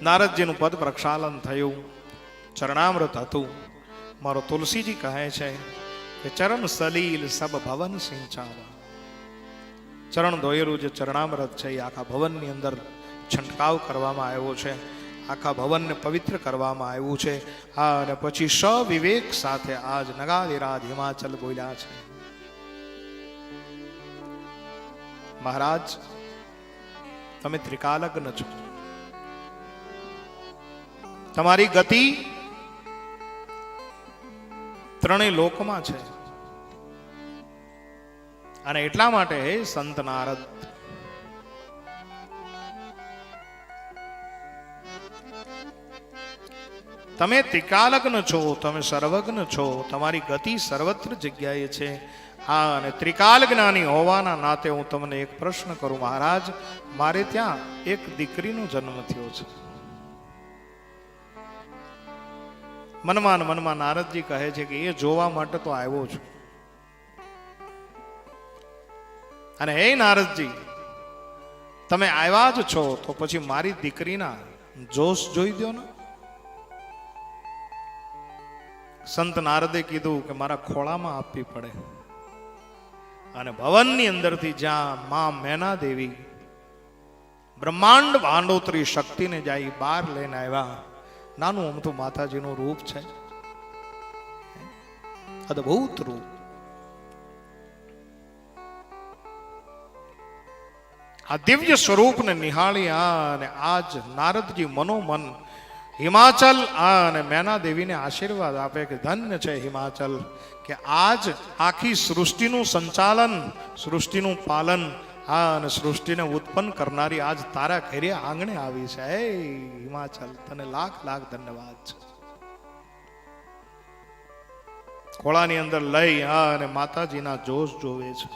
નારદજીનું પદ પ્રક્ષાલન થયું, ચરણામૃત હતું. મારો તુલસીજી કહે છે કે ચરણ સલીલ સબ ભવન સિંચાવા. ચરણ ધોયેલું જે ચરણામૃત છે એ આખા ભવનની અંદર છંટકાવ કરવામાં આવ્યો છે, આખા ભવનને પવિત્ર કરવામાં આવ્યું છે. આ અને પછી સવિવેક સાથે આજ નગાવીરાજ હિમાચલ બોલ્યા છે. મહારાજ, તમે ત્રિકાલગ્ન છો. તમારી ગતિ ત્રણેય લોકમાં છે. અને એટલા માટે સંત નારદ. તમે ત્રિકાલગ્ન છો, તમે સર્વજ્ઞ છો, તમારી ગતિ સર્વત્ર જગ્યાએ છે. હા, અને ત્રિકાલ જ્ઞાની હોવાના નાતે હું તમને એક પ્રશ્ન કરું, મહારાજ, મારે ત્યાં એક દીકરીનો જન્મ થયો છે. મનમાં મનમાં નારદજી કહે છે કે એ જોવા માટે તો આવ્યો છું. અને હે નારદજી, તમે આવ્યા જ છો તો પછી મારી દીકરીના જોશ જોઈ દો ને. સંત નારદે કીધું કે મારા ખોળામાં આપવી પડે. અને ભવનની અંદરથી જ્યાં મા મેના દેવી બ્રહ્માંડ ભાંડોતરી શક્તિને જાય બહાર લઈને આવ્યા. નાનું અમથું માતાજીનું રૂપ છે. અદભુત રૂપ. આ દિવ્ય સ્વરૂપને નિહાળી આ અને આજ નારદજી મનોમન હિમાચલ અને મેના દેવીને આશીર્વાદ આપે કે ધન્ય છે હિમાચલ કે આજ આખી સૃષ્ટિનું સંચાલન, સૃષ્ટિનું પાલન આ અને સૃષ્ટિને ઉત્પન્ન કરનારી આજ તારા ખેરી આંગણે આવી છે. હે હિમાચલ, તને લાખ લાખ ધન્યવાદ છે. ખોળાની અંદર લઈ હા અને માતાજીના જોશ જોવે છે.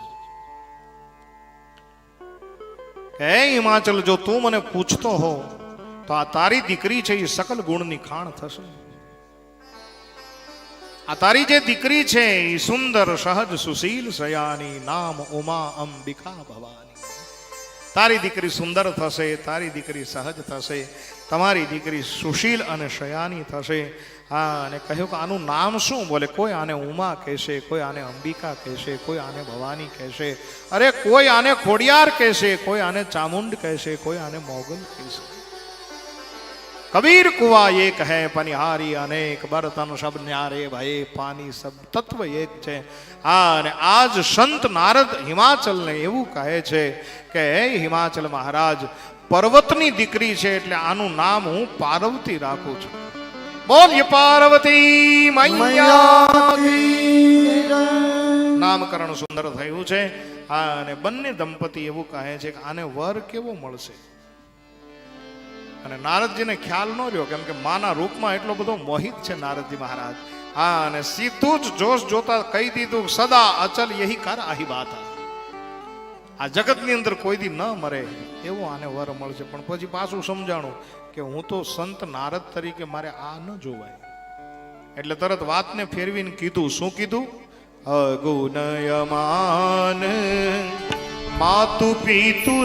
હે હિમાચલ, જો તું મને પૂછતો હો, તો આ તારી દીકરી છે એ સકલ ગુણની ખાણ થશે. આ તારી જે દીકરી છે એ સુંદર, સહજ, સુશીલ, સયાની, નામ ઉમા અંબિકા ભવાની. તારી દીકરી સુંદર થશે, તારી દીકરી સહજ થશે, તમારી દીકરી સુશીલ અને શયાની થશે. હા, અને કહ્યું કે આનું નામ શું? બોલે, કોઈ આને ઉમા કહેશે, કોઈ આને અંબિકા કહેશે, કોઈ આને ભવાની કહેશે. અરે, કોઈ આને ખોડિયાર કહેશે, કોઈ આને ચામુંડ કહેશે, કોઈ આને મોગલ કહેશે. કબીર કુવા એક હે, પનિહારી અનેક, બર્તન સબ ન્યારે ભય, પાની સબ તત્વ એક છે. અને આજ સંત નારદ હિમાચલને એવું કહે છે કે, હે હિમાચલ મહારાજ, પર્વતની દીકરી છે એટલે આનું નામ હું પાર્વતી રાખું છું. બોલ્ય પાર્વતી નામકરણ સુંદર થયું છે. અને બંને દંપતી એવું કહે છે કે, આને વર કેવો મળશે? અને નારદજીને ખ્યાલ ન રહ્યો કેમ કે માના રૂપમાં એટલો બધો મોહિત છે નારદજી મહારાજ. હા, અને સીધું જ જોશ જોતા કહી દીધું, સદા અચલ યહી કર આહી વાત. આ જગતની અંદર કોઈ દી ન મરે, એવો આને વર મળશે. પણ પછી પાછું સમજાણું કે હું તો સંત નારદ તરીકે મારે આ ન જોવાય. એટલે તરત વાતને ફેરવીને કીધું. શું કીધું? અગુનયમાન માતુ પિતુ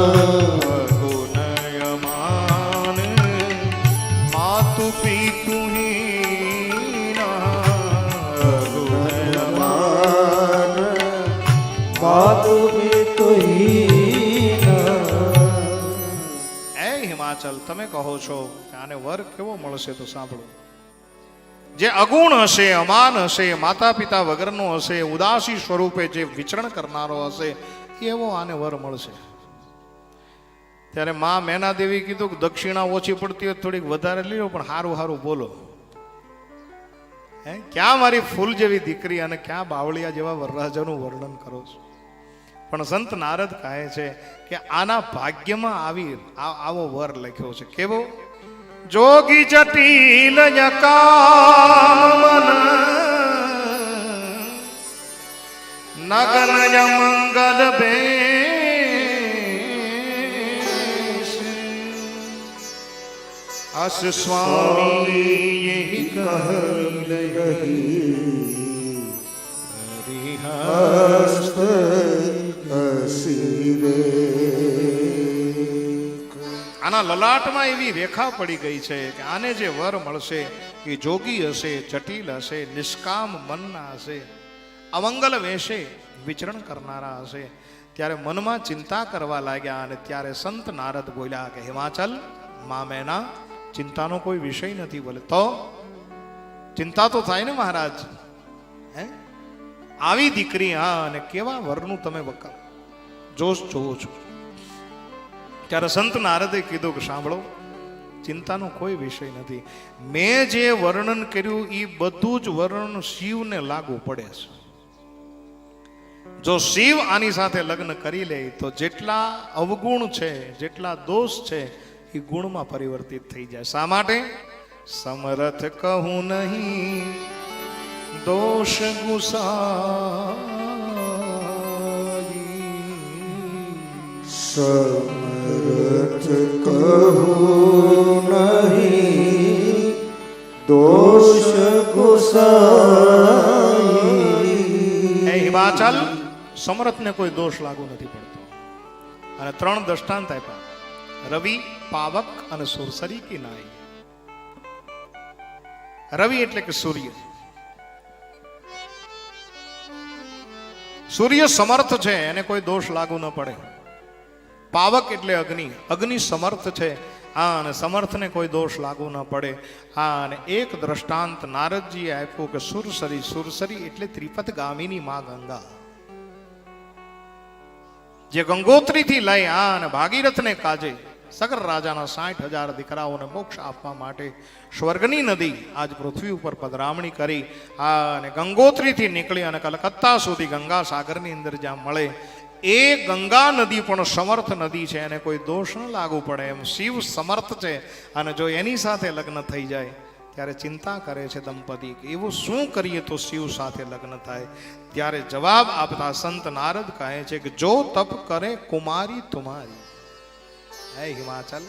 એ તમે કહો છો કે આને વર કેવો મળશે તો સાંભળો. જે અગુણ હશે, અમાન હશે માતા પિતા વગરનો હશે, ઉદાસી સ્વરૂપે જે વિચરણ કરનારો હશે એવો આને વર મળશે? ત્યારે મા મેના દેવી કીધું કે દક્ષિણા ઓછી પડતી હોય થોડીક વધારે લ્યો, પણ સારું સારું બોલો. હે? ક્યાં મારી ફૂલ જેવી દીકરી અને ક્યાં બાવળિયા જેવા વરરાજાનું વર્ણન કરો છો? પણ સંત નારદ કહે છે કે આના ભાગ્યમાં આવી આવો વર લખ્યો છે. કેવો? જોગી જટિલ નગનય મંગલ બે અસ સ્વામી કહી હસ્ત આના લલાટમાં એવી રેખા પડી ગઈ છે કે આને જે વર મળશે એ જોગી હશે, જટિલ હશે, નિષ્કામ મનના હશે, અમંગલ વેશે વિચરણ કરનારા હશે. ત્યારે મનમાં ચિંતા કરવા લાગ્યા અને ત્યારે સંત નારદ બોલ્યા કે, હિમાચલ મામેના ચિંતાનો કોઈ વિષય નથી બોલે તો ચિંતા તો થાય ને મહારાજ? હે? આવી દીકરી હા અને કેવા વરનું તમે વકા જોશ જોઉં છું. ત્યારે સંત નારદે કીધું કે સાંભળો, ચિંતાનો કોઈ વિષય નથી. મેં જે વર્ણન કર્યું એ બધું જ વર્ણન શિવને લાગુ પડે છે. જો શિવ આની સાથે લગ્ન કરી લે, તો જેટલા અવગુણ છે, જેટલા દોષ છે એ ગુણમાં પરિવર્તિત થઈ જાય. શા માટે? સમરથ કહું નહીં, દોષ ગુસાઈ સમરથ કહું નહીં. દોષ હિમાચલ, સમરથને કોઈ દોષ લાગુ નથી પડતો. અને ત્રણ દ્રષ્ટાંત આપ્યા. રવિ, પાવક અને સુરસરી કે નાઈ? રવિ એટલે કે સૂર્ય. સૂર્ય સમર્થ છે, એને કોઈ દોષ લાગુ ન પડે. પાવક એટલે અગ્નિ. અગ્નિ સમર્થ છે. હા, અને સમર્થને કોઈ દોષ લાગુ ન પડે. હા, અને એક દ્રષ્ટાંત નારદજીએ આપ્યું કે સુરસરી સુરસરી એટલે ત્રિપથ ગામીની મા ગંગા. જે ગંગોત્રીથી લઈ આ અને ભાગીરથને કાજે સગર રાજાના સાઠ હજાર દીકરાઓને મોક્ષ આપવા માટે સ્વર્ગની નદી આજ પૃથ્વી ઉપર પધરામણી કરી. આ અને ગંગોત્રીથી નીકળી અને કલકત્તા સુધી ગંગા સાગરની અંદર જ્યાં મળે એ ગંગા નદી પણ સમર્થ નદી છે, એને કોઈ દોષ ન લાગુ પડે. એમ શિવ સમર્થ છે અને જો એની સાથે લગ્ન થઈ જાય, ત્યારે ચિંતા કરે છે દંપતી કે એવું શું કરીએ તો શિવ સાથે લગ્ન થાય? ત્યારે જવાબ આપતા સંત નારદ કહે છે કે, જો તપ કરે કુમારી તુમારી. હે હિમાચલ,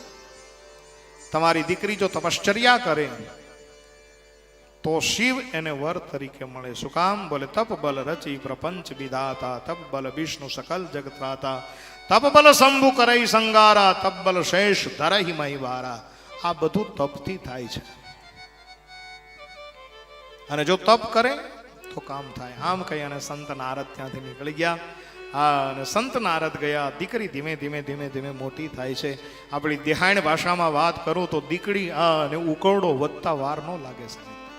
તમારી દીકરી જો તપશ્ચર્યા કરે તો શિવ એને વર તરીકે મળે. શું કામ? બોલે, તપ બલ રચી પ્રપંચ વિધાતા તપ બલ વિષ્ણુ સકલ જગતરાતા, તપ બલ શંભુ કરઈ સંગારા, તપ બલ શેષ ધરહી મહિવારા આ બધું તપથી થાય છે. અને જો તપ કરે, તો કામ થાય. આમ કહી અને સંત નારદ ત્યાંથી નીકળી ગયા. હા અને સંત નારદ ગયા. દીકરી ધીમે ધીમે ધીમે ધીમે મોટી થાય છે. આપણી દેહાણ ભાષામાં વાત કરું તો દીકરી અને ઉકરડો વધતા વાર ન લાગે સાહેબ.